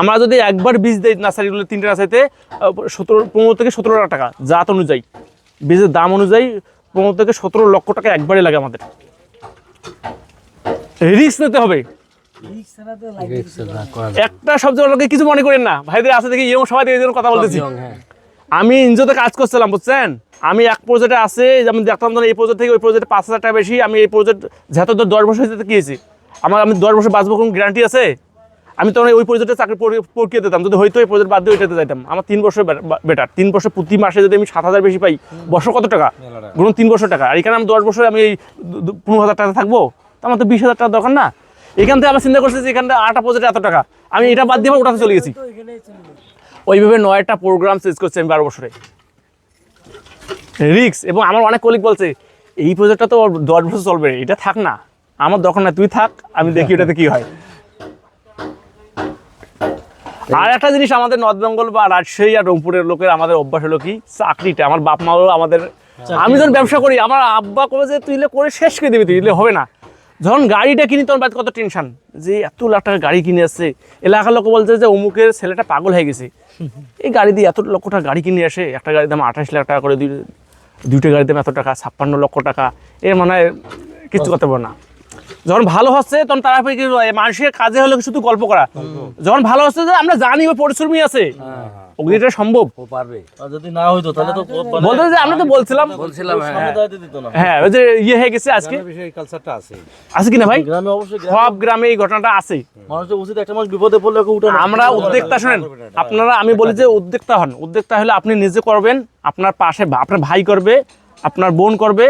আমরা যদি একবার বীজ দিই নার্সারিগুলো তিনটে নার্সারিতে সতেরো পনেরো থেকে সতেরো লাখ টাকা জাত অনুযায়ী। বীজের দাম অনুযায়ী পনেরো থেকে সতেরো লক্ষ টাকা একবারে লাগে আমাদের। রিস্ক নিতে হবে। একটা শব্দ লোকে কিছু মনে করেন না। ভাইদের আছে দেখি ইয়ং সবাই এই কথা বলতেছি। আমি ইনজোতে কাজ করছিলাম বুঝছেন? আমি এক প্রজেক্টে আছে যেমন দেখতাম ধরুন এই প্রজেক্ট থেকে ওই প্রজেক্টে পাঁচ হাজার টাকা বেশি আমি এই প্রজেক্ট যেহেতু দশ বছর হয়েছে গিয়েছি আমার আমি দশ বছর বাঁচবো কোনো গ্যারান্টি আছে? আমি তখন ওই প্রজেক্টে চাকরি পরি- প্রক্রিয়া দিতাম। যদি হয়তো এই প্রজেক্ট বাদ দিয়ে ওইটাতে যাইতাম। আমার তিন বছর বেটার তিন বছর প্রতি মাসে যদি আমি সাত হাজার বেশি পাই বছর কত টাকা? ধরুন তিন বছর টাকা। আর এখানে আমি দশ বছর আমি এই পনেরো হাজার টাকা থাকব? তো আমার তো বিশ হাজার টাকা দরকার না। এখান থেকে আমার চিন্তা করছি যে এখান থেকে আটটা প্রজেক্টে এত টাকা। আমি এটা বাদ দিয়ে ওটাতে চলে গেছি। ওইভাবে নয়টা প্রোগ্রাম শেষ করছি আমি বারো বছরে। রিক্স এবং আমার অনেক কলিগ বলছে এই প্রজেক্টটা তো দশ বছর চলবে। এটা থাক না। আমার দরকার না তুই থাক আমি দেখি ওটাতে কি হয়। আর একটা জিনিস আমাদের নর্থ বেঙ্গল বা রাজশাহী আর রংপুরের লোকের আমাদের অভ্যাস হলো কি? চাকরিটা। আমার বাপ মাও আমাদের আমি যখন ব্যবসা করি আমার আব্বা করে যে তুই এলে করে শেষ করে দিবি তুইলে হবে না। যখন গাড়িটা কিনি তখন বাড়িতে কত টেনশন যে এত লাখ টাকা গাড়ি কিনে আসছে। এলাকার লোক বলছে যে অমুকের ছেলেটা পাগল হয়ে গেছে। এই গাড়ি দিয়ে এত লক্ষ টাকা গাড়ি কিনে আসে। একটা গাড়ির দাম আঠাশ লাখ টাকা করে দুই দুইটা গাড়ির দাম এত টাকা ছাপ্পান্ন লক্ষ টাকা। এর মানে হয় কিছু করতে পারব না। যখন ভালো হচ্ছে তখন তারা হয়, মানুষের কাজে হলে শুধু গল্প করা। যখন ভালো হচ্ছে আমরা জানি পরিশ্রমী আছে। অগ্নিটা সম্ভব। পারবে। যদি না হইতো তাহলে তো মানে বলতে যে আমরা তো বলছিলাম। বলছিলাম হ্যাঁ। হ্যাঁ ওই যে ইয়ে হয়ে গেছে আজকে। কালচারটা আছে। আছে কিনা ভাই? গ্রামে অবশ্যই সব গ্রামে এই ঘটনাটা আছে। মানুষের উচিত একটা মানুষ বিপদে পড়লে ওকে উঠে আমরা উদ্যোক্তা শুনেন আপনারা আমি বলি যে উদ্যোক্তা হন। উদ্যোক্তা হলে আপনি নিজে করবেন আপনার পাশে আপনার ভাই করবে আপনার বোন করবে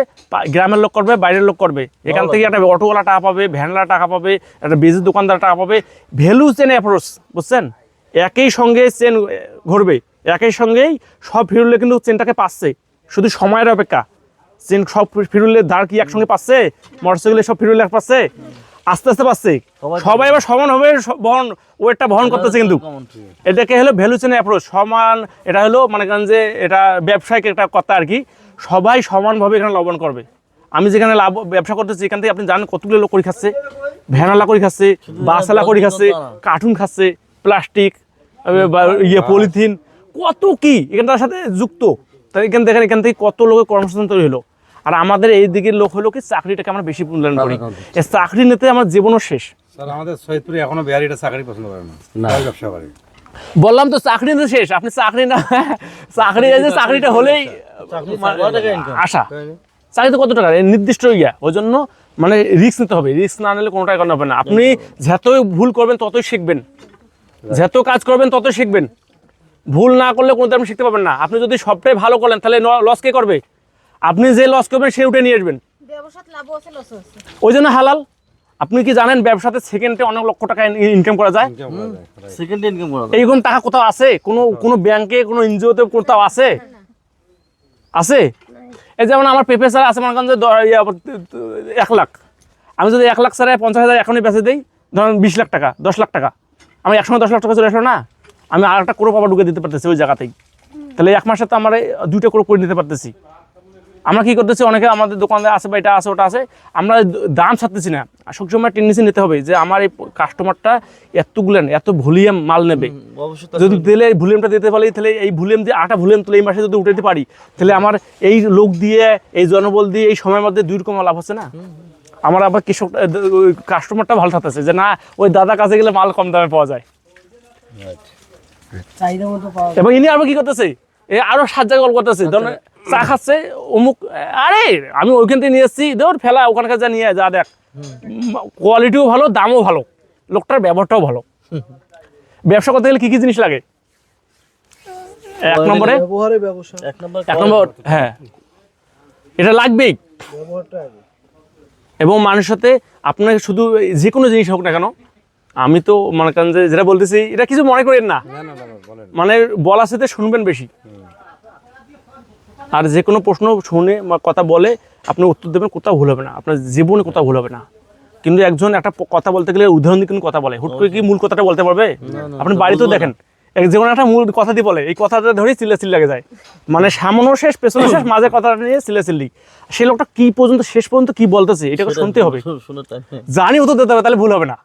গ্রামের লোক করবে বাইরের লোক করবে। এখান থেকে একটা অটোওয়ালা টাকা পাবে ভ্যানওয়ালা টাকা পাবে একটা বেজের দোকানদার টাকা পাবে ভ্যালু চেন অ্যাপ্রোচ বুঝছেন? একই সঙ্গে চেন ঘুরবে একই সঙ্গেই সব ফিরুলে কিন্তু চেনটাকে পাচ্ছে। শুধু সময়ের অপেক্ষা। চেন সব ফিরুলে দাঁড় কি একসঙ্গে পাচ্ছে? মোটরসাইকেলে সব ফিরুলে এক পাচ্ছে? আস্তে আস্তে পাচ্ছে। সবাই এবার সমান হবে বহন ওয়েটটা বহন করতেছে কিন্তু। এটাকে হলো ভ্যালু চেন অ্যাপ্রোচ সমান এটা হলো মানে যে এটা ব্যবসায়িক একটা কথা আর কি। সবাই সমানভাবে এখানে লবণ করবে। আমি যেখানে লাভ ব্যবসা করতেছি এখান থেকে আপনি জানেন কতগুলো লোক করে খাচ্ছে। ভ্যানালা করে খাচ্ছে বাসালা করে খাচ্ছে কার্টুন খাচ্ছে প্লাস্টিক ইয়ে পলিথিন কত কি? এখানটার সাথে যুক্ত। তাই এখান দেখেন এখান থেকে কত লোকের কর্মসংস্থান তৈরি হলো। আর আমাদের এই দিকের লোক হলো কি চাকরিটাকে আমরা বেশি মূল্যায়ন করি। চাকরি নিতে আমার জীবনও শেষ। স্যার আমাদের সৈয়দপুরে এখনও বিহারিটা চাকরি পছন্দ করে না। ব্যবসা করে। বললাম তো চাকরি তো শেষ আপনি চাকরি না চাকরি যে চাকরিটা হলেই মানে? আশা। চাকরি তো কত টাকা? নির্দিষ্ট ইয়া ওই জন্য মানে রিস্ক নিতে হবে। রিস্ক না নিলে কোনো টাকা হবে না। আপনি যতই ভুল করবেন ততই শিখবেন। যত কাজ করবেন ততই শিখবেন। ভুল না করলে কোনো আপনি শিখতে পারবেন না। আপনি যদি সবটাই ভালো করেন তাহলে লস কে করবে? আপনি যে লস করবেন সে উঠে নিয়ে আসবেন। ব্যবসাত লাভ আছে লস আছে। ওই জন্য হালাল। আপনি কি জানেন ব্যবসাতে সেকেন্ডে অনেক লক্ষ টাকা ইনকাম করা যায়? করা। সেকেন্ড ইনকাম করা যায়। এইরকম টাকা কোথাও আছে? কোনো কোনো ব্যাংকে কোনো এনজিওতে কোথাও আছে? আছে? এই যেমন আমার পেপে স্যার আছে মনে করেন যে এক লাখ। আমি যদি এক লাখ স্যার পঞ্চাশ হাজার এখনই বেঁচে দিই ধরেন বিশ লাখ টাকা দশ লাখ টাকা। আমি একসঙ্গে দশ লাখ টাকা চলে আসলো না? আমি আর একটা ক্রোপ আবার ঢুকে দিতে পারতেছি ওই জায়গাতেই। তাহলে এক মাসে তো আমার দুইটা ক্রোপ করে নিতে পারতেছি। আমরা কি করতেছি? অনেকে আমাদের দোকানে আছে বা এটা আছে ওটা আছে। আমরা দাম ছাড়তেছি না। সবসময় টেন্ডেন্সি নিতে হবে যে আমার এই কাস্টমারটা এতগুলেন এত ভলিউম মাল নেবে। যদি দিলে এই ভলিউমটা দিতে পারি তাহলে এই ভলিউম দিয়ে আটা ভলিউম তুলে এই মাসে যদি উঠাতে পারি তাহলে আমার এই লোক দিয়ে এই জনবল দিয়ে এই সময়ের মধ্যে দুই রকম লাভ হচ্ছে না? আমার আবার কৃষক কাস্টমারটা ভালো থাকতেছে যে না ওই দাদা কাছে গেলে মাল কম দামে পাওয়া যায়। চাহিদা মতো পাওয়া এবং ইনি আবার কি করতেছে? এ আরও সাত জায়গায় কল করতেছে। ধরুন চা খাচ্ছে অমুক আরে আমি ওইখান থেকে নিয়ে এসেছি ধর ফেলা ওখানকার যা নিয়ে যা দেখ। কোয়ালিটিও ভালো দামও ভালো লোকটার ব্যবহারটাও ভালো। ব্যবসা করতে গেলে কি কি জিনিস লাগে? এক নম্বরে? এক নম্বর হ্যাঁ। এটা লাগবেই। এবং মানুষের সাথে আপনাকে শুধু যে কোনো জিনিস হোক না কেন আমি তো মনে করেন যে যেটা বলতেছি এটা কিছু মনে করেন না। মানে বলার সাথে শুনবেন বেশি। আর যে কোনো প্রশ্ন শুনে বা কথা বলে আপনি উত্তর দেবেন কোথাও ভুল হবে না। আপনার জীবনে কোথাও ভুল হবে না। কিন্তু একজন একটা কথা বলতে গেলে উদাহরণ দিয়ে কিন্তু কথা বলে। হুট করে কি মূল কথাটা বলতে পারবে? আপনি বাড়িতেও দেখেন এক যে কোনো একটা মূল কথা দিয়ে বলে। এই কথাটা ধরেই চিল্লা চিল্লা যায়। মানে সামনে শেষ পেছনে শেষ মাঝে কথাটা নিয়ে চিল্লা চিল্লি সেই লোকটা কি পর্যন্ত শেষ পর্যন্ত কি বলতেছে এটাকে শুনতে হবে। জানি উত্তর দিতে হবে তাহলে ভুল হবে না।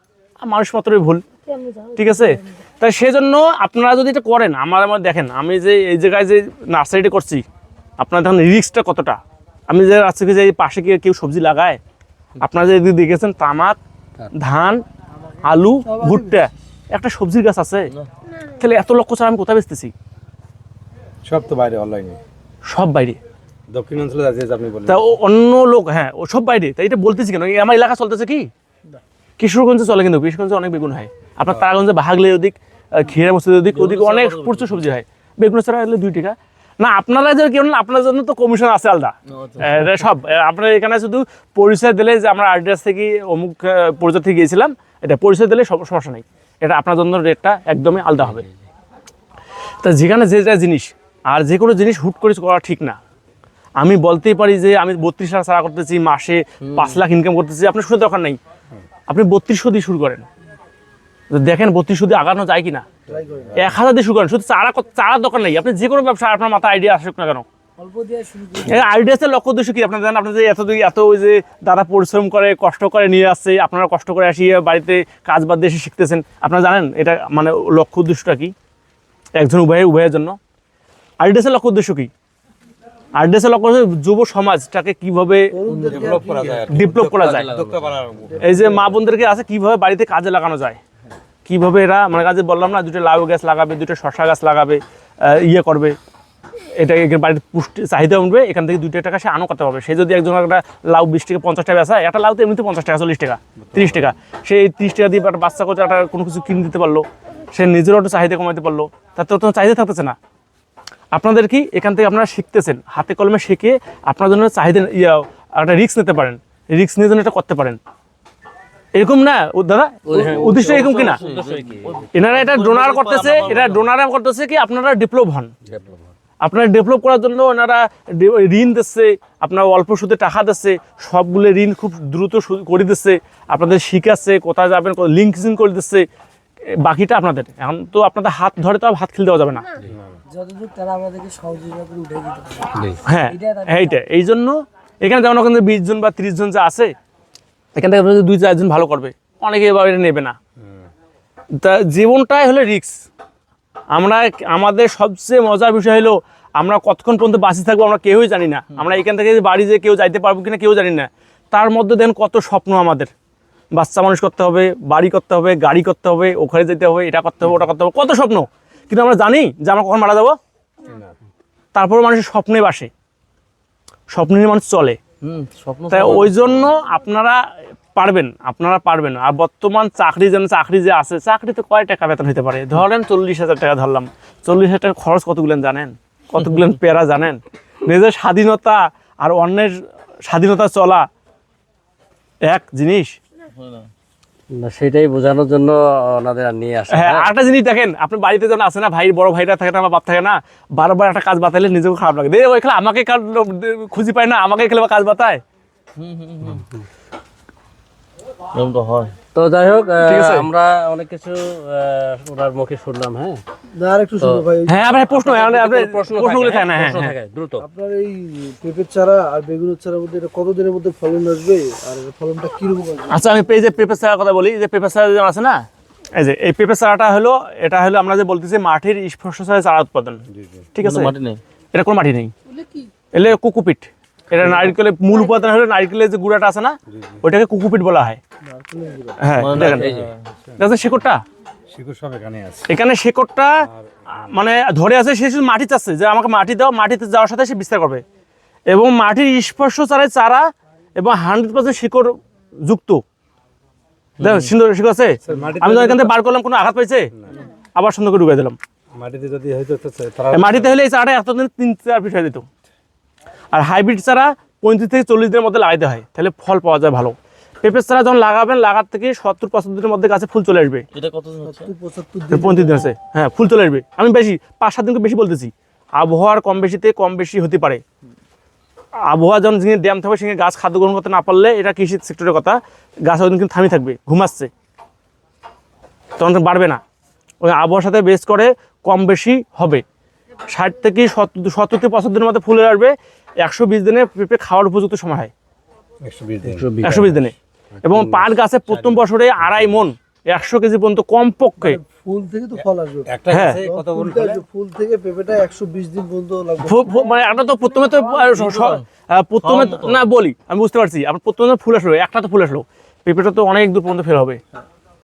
মানুষ মাত্রই ভুল। ঠিক আছে? তাই সেজন্য আপনারা যদি এটা করেন আমার আমার দেখেন আমি যে এই জায়গায় যে নার্সারিটা করছি আপনারা দেখেন রিস্কটা কতটা? আমি যে আজকে যে পাশে গিয়ে কেউ সবজি লাগায় আপনারা যে দেখেছেন তামাক ধান আলু ভুট্টা একটা সবজির গাছ আছে। তাহলে এত লক্ষ ছাড়া আমি কোথায় বেচতেছি? সব তো বাইরে অনলাইনে সব বাইরে। দক্ষিণাঞ্চলে আছে আপনি বললেন। তা অন্য লোক হ্যাঁ ও সব বাইরে। তাই এটা বলতেছি কেন? আমার এলাকা চলতেছে কি? কিশোরগঞ্জে চলে কিন্তু কিশোরগঞ্জে অনেক বেগুন হয়। আপনার তারাগঞ্জে বাহাগলে ওদিক ক্ষীরা মসজিদ ওদিক ওদিক অনেক প্রচুর সবজি হয়। বেগুন ছাড়া হলে দুই টাকা না আপনারা যে কেউ আপনার জন্য তো কমিশন আছে আলাদা। এটা সব আপনার এখানে শুধু পরিচয় দিলে যে আমরা আরডিএস থেকে অমুক পরিচয় থেকে গিয়েছিলাম এটা পরিচয় দিলে সব সমস্যা নেই। এটা আপনার জন্য রেটটা একদমই আলাদা হবে। তা যেখানে যে যা জিনিস আর যে কোনো জিনিস হুট করে করা ঠিক না। আমি বলতেই পারি যে আমি বত্রিশ লাখ সারা করতেছি মাসে পাঁচ লাখ ইনকাম করতেছি আপনার শুধু দরকার নেই। আপনি বত্রিশশো দিয়ে শুরু করেন। দেখেন বত্রিশশো দিয়ে আগানো যায় কিনা? এক হাজার দিয়ে শুরু করেন শুধু চারা চারার দরকার নেই। আপনি যে কোনো ব্যবসা আপনার মাথায় আইডিয়া আসুক না কেন। অল্প দিয়ে শুরু করি। আইডিয়াতে লক্ষ্য উদ্দেশ্য কি? আপনার জানেন আপনার যে এত এত ওই যে দাদা পরিশ্রম করে কষ্ট করে নিয়ে আসছে আপনারা কষ্ট করে আসিয়ে বাড়িতে কাজ বাদ দিয়ে এসে শিখতেছেন। আপনারা জানেন এটা মানে লক্ষ্য উদ্দেশ্যটা কি? একজন উভয়ের উভয়ের জন্য। আইডিয়াসের লক্ষ্য উদ্দেশ্য কি? আইডিয়াসের লক্ষ্য হচ্ছে যুব সমাজটাকে কীভাবে ডেভেলপ করা যায় এই যে মা বোনদেরকে আছে কীভাবে বাড়িতে কাজে লাগানো যায়। কীভাবে এরা মানে কাজে বললাম না, দুটো লাউ গাছ লাগাবে, দুটো শশা গাছ লাগাবে ইয়ে করবে। এটা বাড়িতে পুষ্টি চাহিদা উঠবে এখান থেকে দুইটা টাকা সে আনো করতে পারবে। সে যদি একজন একটা লাউ বিশ টাকা, পঞ্চাশ টাকা বেচা, একটা লাউ তো এমনিতে পঞ্চাশ টাকা, চল্লিশ টাকা, তিরিশ টাকা। সে এই তিরিশ টাকা দিয়ে একটা বাচ্চা কোচা একটা কোনো কিছু কিনে দিতে পারল, সে নিজেরও একটু চাহিদা কমাতে পারল, তার তো চাহিদা থাকতেছে না। আপনাদের কি এখান থেকে আপনারা শিখতেছেন? হাতে কলমে শিখে আপনার জন্য চাহিদা, ইয়া, একটা রিস্ক নিতে পারেন। রিস্ক নিয়ে জন্য এটা করতে পারেন। এরকম না? দাদা উদ্দেশ্য এরকম কি? না এনারা এটা ডোনার করতেছে এটা ডোনার করতেছে কি আপনারা ডেভেলপ হন। আপনারা ডেভেলপ করার জন্য ওনারা ঋণ দিচ্ছে আপনার অল্প সুদে টাকা দিচ্ছে সবগুলো ঋণ খুব দ্রুত করে দিচ্ছে আপনাদের শিখাচ্ছে কোথায় যাবেন লিঙ্ক করে দিচ্ছে বাকিটা আপনাদের। এখন তো আপনাদের হাত ধরে তো হাত খেলে দেওয়া যাবে না। হ্যাঁ এইটা এই জন্য এখানে যেমন ওখানে বিশ জন বা ত্রিশ জন যা আছে এখান থেকে দুই চারজন ভালো করবে অনেকে এবার এটা নেবে না। তা জীবনটাই হলো রিক্স আমরা আমাদের সবচেয়ে মজার বিষয় হলো আমরা কতক্ষণ পর্যন্ত বাঁচি থাকব আমরা কেউই জানি না। আমরা এখান থেকে বাড়ি যে কেউ যাইতে পারব কিনা কেউ জানি না। তার মধ্যে দেন কত স্বপ্ন আমাদের। বাচ্চা মানুষ করতে হবে বাড়ি করতে হবে গাড়ি করতে হবে ওখানে যেতে হবে এটা করতে হবে ওটা করতে হবে কত স্বপ্ন। কিন্তু আমরা জানি যে আমরা কখন মারা যাব? তারপর মানুষের স্বপ্নে বাসে। স্বপ্ন নিয়ে মানুষ চলে। তাই ওই জন্য আপনারা পারবেন আপনারা পারবেন। আর বর্তমান চাকরি যেন চাকরি যে আছে চাকরিতে কয় টাকা বেতন হতে পারে? ধরেন চল্লিশ হাজার টাকা ধরলাম। চল্লিশ হাজার টাকা খরচ কতগুলো জানেন? কতগুলো পেরা জানেন? নিজের স্বাধীনতা আর অন্যের স্বাধীনতা চলা এক জিনিস? না। সেটাই বোঝানোর জন্য ওনাদের আর নিয়ে আসে হ্যাঁ একটা জিনিস দেখেন আপনি বাড়িতে যখন আসে না ভাই বড় ভাইরা থাকে না আমার বাপ থাকে না বারবার একটা কাজ বাতাইলে নিজেকে খারাপ লাগে। দে ওই খেলা আমাকে কার খুঁজি পায় না আমাকে খেলে কাজ বাতায়। তো হয়। তো যাই হোক। আমরা অনেক কিছু ওনার মুখে শুনলাম হ্যাঁ? আর একটু শুনব ভাই। হ্যাঁ আপনার প্রশ্ন আপনি প্রশ্নগুলো থাকে, থাকে না হ্যাঁ প্রশ্ন হ্যাঁ থাকে দ্রুত। আপনার এই পেঁপের চারা আর বেগুনের চারার মধ্যে এটা কতদিনের মধ্যে ফলন আসবে? আর ফলনটা কীরকম আসবে? আচ্ছা আমি এই যে পেঁপে চারার কথা বলি যে পেঁপে চারা যেমন আছে না? এই যে এই পেঁপে চারাটা হলো এটা হলো আমরা যে বলতেছি মাটির স্পর্শ চারা উৎপাদন। ঠিক আছে? মাটি নেই। এটা কোনো মাটি নেই। এলে কুকুপিট এটা নারকেলের মূল উপাদান হলো নারকেলের যে গুঁড়াটা আছে না ওইটাকে কুকুপিট বলা হয়। হ্যাঁ দেখেন। শেকড়টা? এখানে শেকড়টা মানে ধরে আছে সে শুধু মাটি চাচ্ছে যে আমাকে মাটি দাও মাটিতে যাওয়ার সাথে সে বিস্তার করবে। এবং মাটির স্পর্শ চারাই চারা এবং হান্ড্রেড পার্সেন্ট শিকড় যুক্ত। দেখো সুন্দর শিকড় আছে। আমি তো এখান থেকে বার করলাম কোনো আঘাত পাইছে আবার সুন্দর করে ঢুকে দিলাম। মাটিতে যদি হয়তো মাটিতে হলে এই চারাটা এতদিন তিন চার ফিট হয়ে যেত। আর হাইব্রিড চারা পঁয়ত্রিশ থেকে চল্লিশ দিনের মধ্যে লাগাইতে হয় তাহলে ফল পাওয়া যায় ভালো। পেঁপের চারা যখন লাগাবেন লাগার থেকে সত্তর পঁচাত্তর দিনের মধ্যে গাছে ফুল চলে আসবে। এটা পঁয়ত্রিশ দিন আছে। হ্যাঁ ফুল চলে আসবে। আমি বেশি পাঁচ সাত দিনকে বেশি বলতেছি। আবহাওয়ার কম বেশিতে কম বেশি হতে পারে। আবহাওয়া যখন যিনি ড্যাম থাকবে সেখানে গাছ খাদ্য গ্রহণ করতে না পারলে এটা কৃষি সেক্টরের কথা। গাছ ওই কিন্তু থামি থাকবে ঘুমাচ্ছে তখন বাড়বে না। ওই আবহাওয়ার সাথে বেস করে কম বেশি হবে। ষাট থেকে সত্তর সত্তর থেকে পঁচাত্তর দিনের মধ্যে ফুলে আসবে। একশো বিশ দিনে পেঁপে খাওয়ার উপযুক্ত সময় হয়। একশো বিশ দিন। এবং পাট গাছে প্রথম বছরে আড়াই মন একশো কেজি পর্যন্ত কমপক্ষে। ফুল থেকে তো ফল আসবে। একটা হ্যাঁ। ফুল? থেকে পেঁপেটা একশো বিশ দিন পর্যন্ত মানে একটা তো প্রথমে তো প্রথমে না বলি আমি বুঝতে পারছি। আপনার প্রথমে ফুল আসলো একটা তো ফুল আসলো। পেঁপেটা তো অনেক দূর পর্যন্ত ফেল হবে।